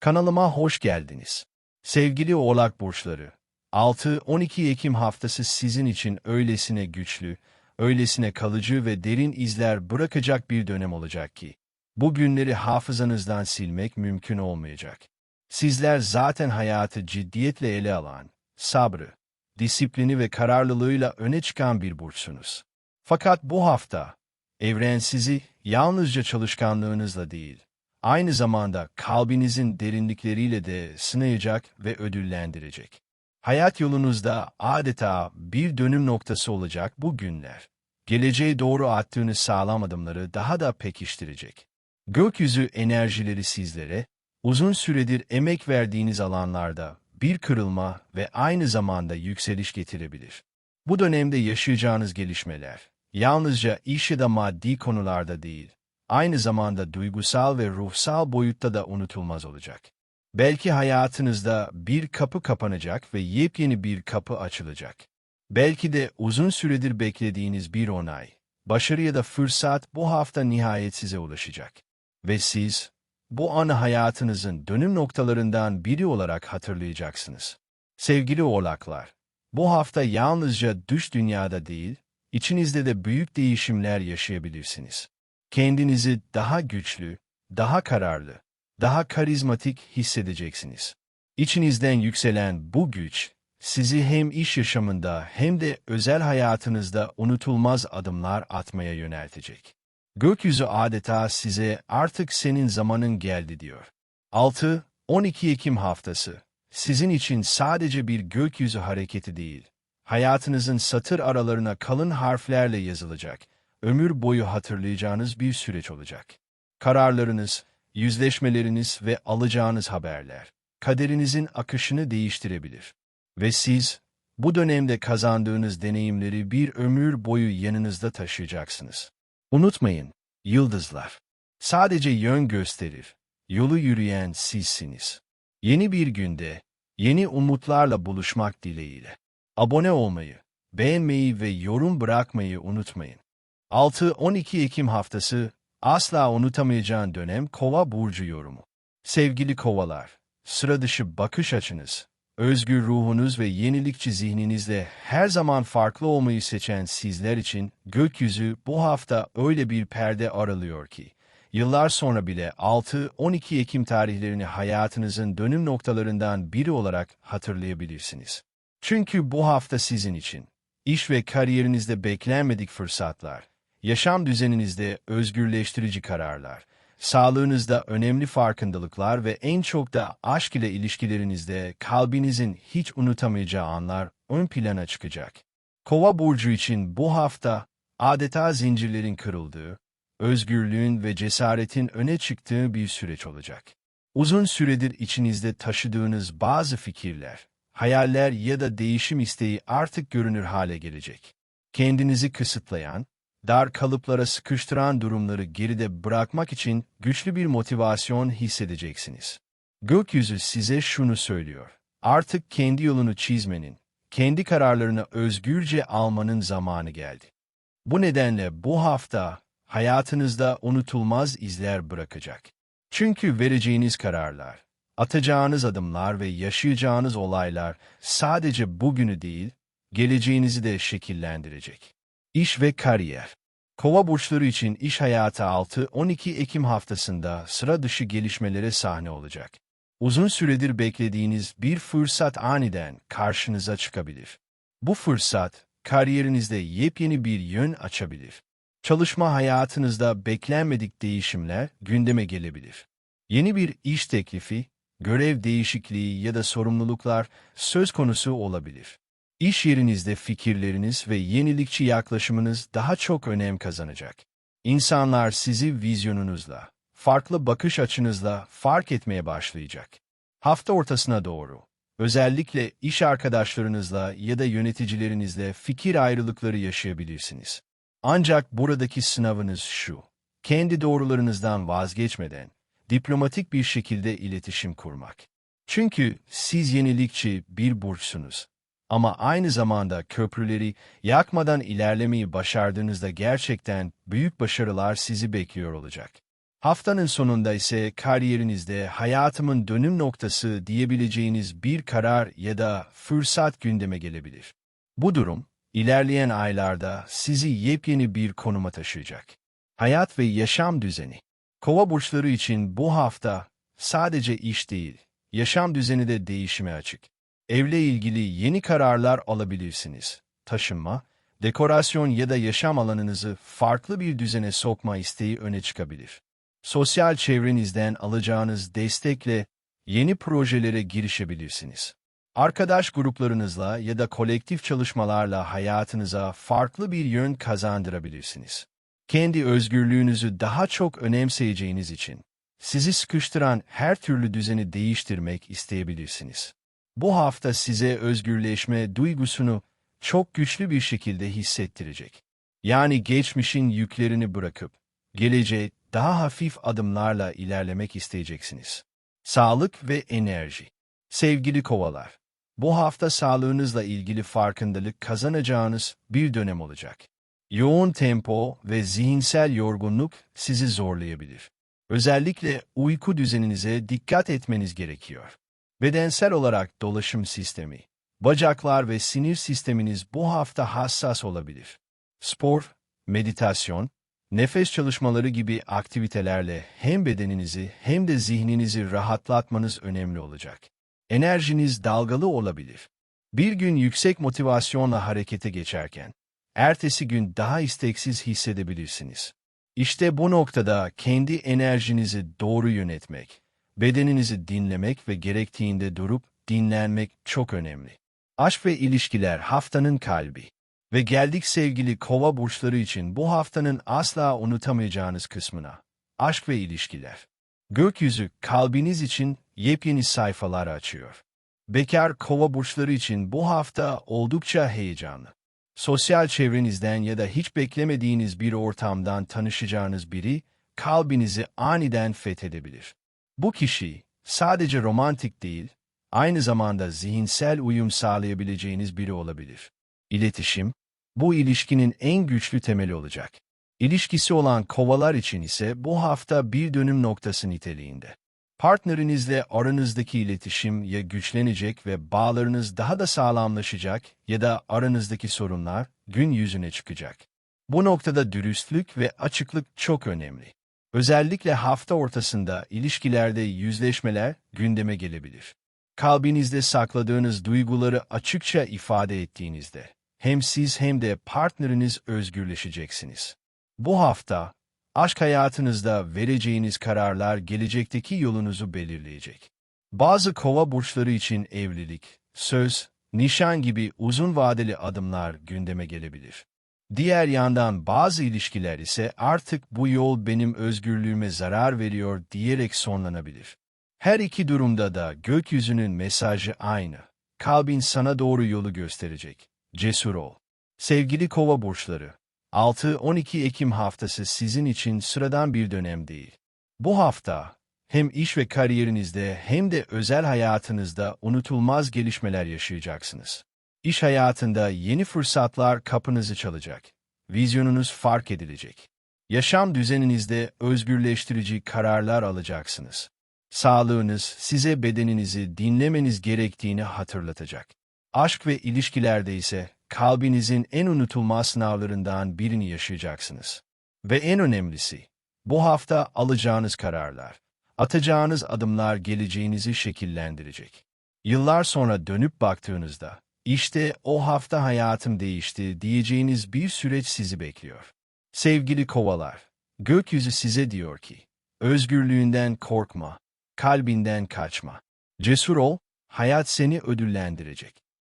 Kanalıma hoş geldiniz. Sevgili Oğlak Burçları, 6-12 Ekim haftası sizin için öylesine güçlü, öylesine kalıcı ve derin izler bırakacak bir dönem olacak ki, bu günleri hafızanızdan silmek mümkün olmayacak. Sizler zaten hayatı ciddiyetle ele alan, sabrı, disiplini ve kararlılığıyla öne çıkan bir burçsunuz. Fakat bu hafta, evren sizi yalnızca çalışkanlığınızla değil, aynı zamanda kalbinizin derinlikleriyle de sınayacak ve ödüllendirecek. Hayat yolunuzda adeta bir dönüm noktası olacak bu günler. Geleceğe doğru attığınız sağlam adımları daha da pekiştirecek. Gökyüzü enerjileri sizlere, uzun süredir emek verdiğiniz alanlarda bir kırılma ve aynı zamanda yükseliş getirebilir. Bu dönemde yaşayacağınız gelişmeler, yalnızca iş ya da maddi konularda değil, aynı zamanda duygusal ve ruhsal boyutta da unutulmaz olacak. Belki hayatınızda bir kapı kapanacak ve yepyeni bir kapı açılacak. Belki de uzun süredir beklediğiniz bir onay, başarı ya da fırsat bu hafta nihayet size ulaşacak. Ve siz, bu anı hayatınızın dönüm noktalarından biri olarak hatırlayacaksınız. Sevgili oğlaklar, bu hafta yalnızca dış dünyada değil, içinizde de büyük değişimler yaşayabilirsiniz. Kendinizi daha güçlü, daha kararlı, daha karizmatik hissedeceksiniz. İçinizden yükselen bu güç, sizi hem iş yaşamında hem de özel hayatınızda unutulmaz adımlar atmaya yöneltecek. Gökyüzü adeta size artık senin zamanın geldi diyor. 6-12 Ekim haftası, sizin için sadece bir gökyüzü hareketi değil, hayatınızın satır aralarına kalın harflerle yazılacak, ömür boyu hatırlayacağınız bir süreç olacak. Kararlarınız, yüzleşmeleriniz ve alacağınız haberler, kaderinizin akışını değiştirebilir. Ve siz, bu dönemde kazandığınız deneyimleri bir ömür boyu yanınızda taşıyacaksınız. Unutmayın, yıldızlar sadece yön gösterir, yolu yürüyen sizsiniz. Yeni bir günde, yeni umutlarla buluşmak dileğiyle. Abone olmayı, beğenmeyi ve yorum bırakmayı unutmayın. 6-12 Ekim haftası, asla unutamayacağın dönem Kova Burcu yorumu. Sevgili kovalar, sıra dışı bakış açınız, özgür ruhunuz ve yenilikçi zihninizle her zaman farklı olmayı seçen sizler için gökyüzü bu hafta öyle bir perde aralıyor ki, yıllar sonra bile 6-12 Ekim tarihlerini hayatınızın dönüm noktalarından biri olarak hatırlayabilirsiniz. Çünkü bu hafta sizin için, iş ve kariyerinizde beklenmedik fırsatlar, yaşam düzeninizde özgürleştirici kararlar, sağlığınızda önemli farkındalıklar ve en çok da aşk ile ilişkilerinizde kalbinizin hiç unutamayacağı anlar ön plana çıkacak. Kova burcu için bu hafta adeta zincirlerin kırıldığı, özgürlüğün ve cesaretin öne çıktığı bir süreç olacak. Uzun süredir içinizde taşıdığınız bazı fikirler, hayaller ya da değişim isteği artık görünür hale gelecek. Kendinizi kısıtlayan, dar kalıplara sıkıştıran durumları geride bırakmak için güçlü bir motivasyon hissedeceksiniz. Gökyüzü size şunu söylüyor. Artık kendi yolunu çizmenin, kendi kararlarını özgürce almanın zamanı geldi. Bu nedenle bu hafta hayatınızda unutulmaz izler bırakacak. Çünkü vereceğiniz kararlar, atacağınız adımlar ve yaşayacağınız olaylar sadece bugünü değil, geleceğinizi de şekillendirecek. İş ve kariyer. Kova burçları için iş hayatı 6-12 Ekim haftasında sıra dışı gelişmelere sahne olacak. Uzun süredir beklediğiniz bir fırsat aniden karşınıza çıkabilir. Bu fırsat, kariyerinizde yepyeni bir yön açabilir. Çalışma hayatınızda beklenmedik değişimler gündeme gelebilir. Yeni bir iş teklifi, görev değişikliği ya da sorumluluklar söz konusu olabilir. İş yerinizde fikirleriniz ve yenilikçi yaklaşımınız daha çok önem kazanacak. İnsanlar sizi vizyonunuzla, farklı bakış açınızla fark etmeye başlayacak. Hafta ortasına doğru, özellikle iş arkadaşlarınızla ya da yöneticilerinizle fikir ayrılıkları yaşayabilirsiniz. Ancak buradaki sınavınız şu, kendi doğrularınızdan vazgeçmeden, diplomatik bir şekilde iletişim kurmak. Çünkü siz yenilikçi bir burçsunuz. Ama aynı zamanda köprüleri yakmadan ilerlemeyi başardığınızda gerçekten büyük başarılar sizi bekliyor olacak. Haftanın sonunda ise kariyerinizde hayatımın dönüm noktası diyebileceğiniz bir karar ya da fırsat gündeme gelebilir. Bu durum, ilerleyen aylarda sizi yepyeni bir konuma taşıyacak. Hayat ve yaşam düzeni. Kova burçları için bu hafta sadece iş değil, yaşam düzeni de değişime açık. Evle ilgili yeni kararlar alabilirsiniz. Taşınma, dekorasyon ya da yaşam alanınızı farklı bir düzene sokma isteği öne çıkabilir. Sosyal çevrenizden alacağınız destekle yeni projelere girişebilirsiniz. Arkadaş gruplarınızla ya da kolektif çalışmalarla hayatınıza farklı bir yön kazandırabilirsiniz. Kendi özgürlüğünüzü daha çok önemseyeceğiniz için sizi sıkıştıran her türlü düzeni değiştirmek isteyebilirsiniz. Bu hafta size özgürleşme duygusunu çok güçlü bir şekilde hissettirecek. Yani geçmişin yüklerini bırakıp geleceğe daha hafif adımlarla ilerlemek isteyeceksiniz. Sağlık ve enerji. Sevgili kovalar, bu hafta sağlığınızla ilgili farkındalık kazanacağınız bir dönem olacak. Yoğun tempo ve zihinsel yorgunluk sizi zorlayabilir. Özellikle uyku düzeninize dikkat etmeniz gerekiyor. Bedensel olarak dolaşım sistemi, bacaklar ve sinir sisteminiz bu hafta hassas olabilir. Spor, meditasyon, nefes çalışmaları gibi aktivitelerle hem bedeninizi hem de zihninizi rahatlatmanız önemli olacak. Enerjiniz dalgalı olabilir. Bir gün yüksek motivasyonla harekete geçerken, ertesi gün daha isteksiz hissedebilirsiniz. İşte bu noktada kendi enerjinizi doğru yönetmek, bedeninizi dinlemek ve gerektiğinde durup dinlenmek çok önemli. Aşk ve ilişkiler haftanın kalbi. Ve geldik sevgili kova burçları için bu haftanın asla unutamayacağınız kısmına. Aşk ve ilişkiler. Gökyüzü kalbiniz için yepyeni sayfalar açıyor. Bekar kova burçları için bu hafta oldukça heyecanlı. Sosyal çevrenizden ya da hiç beklemediğiniz bir ortamdan tanışacağınız biri kalbinizi aniden fethedebilir. Bu kişi sadece romantik değil, aynı zamanda zihinsel uyum sağlayabileceğiniz biri olabilir. İletişim, bu ilişkinin en güçlü temeli olacak. İlişkisi olan kovalar için ise bu hafta bir dönüm noktası niteliğinde. Partnerinizle aranızdaki iletişim ya güçlenecek ve bağlarınız daha da sağlamlaşacak ya da aranızdaki sorunlar gün yüzüne çıkacak. Bu noktada dürüstlük ve açıklık çok önemli. Özellikle hafta ortasında ilişkilerde yüzleşmeler gündeme gelebilir. Kalbinizde sakladığınız duyguları açıkça ifade ettiğinizde hem siz hem de partneriniz özgürleşeceksiniz. Bu hafta aşk hayatınızda vereceğiniz kararlar gelecekteki yolunuzu belirleyecek. Bazı kova burçları için evlilik, söz, nişan gibi uzun vadeli adımlar gündeme gelebilir. Diğer yandan bazı ilişkiler ise artık bu yol benim özgürlüğüme zarar veriyor diyerek sonlanabilir. Her iki durumda da gökyüzünün mesajı aynı. Kalbin sana doğru yolu gösterecek. Cesur ol. Sevgili kova burçları, 6-12 Ekim haftası sizin için sıradan bir dönem değil. Bu hafta hem iş ve kariyerinizde hem de özel hayatınızda unutulmaz gelişmeler yaşayacaksınız. İş hayatında yeni fırsatlar kapınızı çalacak. Vizyonunuz fark edilecek. Yaşam düzeninizde özgürleştirici kararlar alacaksınız. Sağlığınız size bedeninizi dinlemeniz gerektiğini hatırlatacak. Aşk ve ilişkilerde ise kalbinizin en unutulmaz sınavlarından birini yaşayacaksınız. Ve en önemlisi, bu hafta alacağınız kararlar, atacağınız adımlar geleceğinizi şekillendirecek. Yıllar sonra dönüp baktığınızda, işte o hafta hayatım değişti diyeceğiniz bir süreç sizi bekliyor. Sevgili kovalar, gökyüzü size diyor ki, özgürlüğünden korkma, kalbinden kaçma. Cesur ol, hayat seni ödüllendirecek.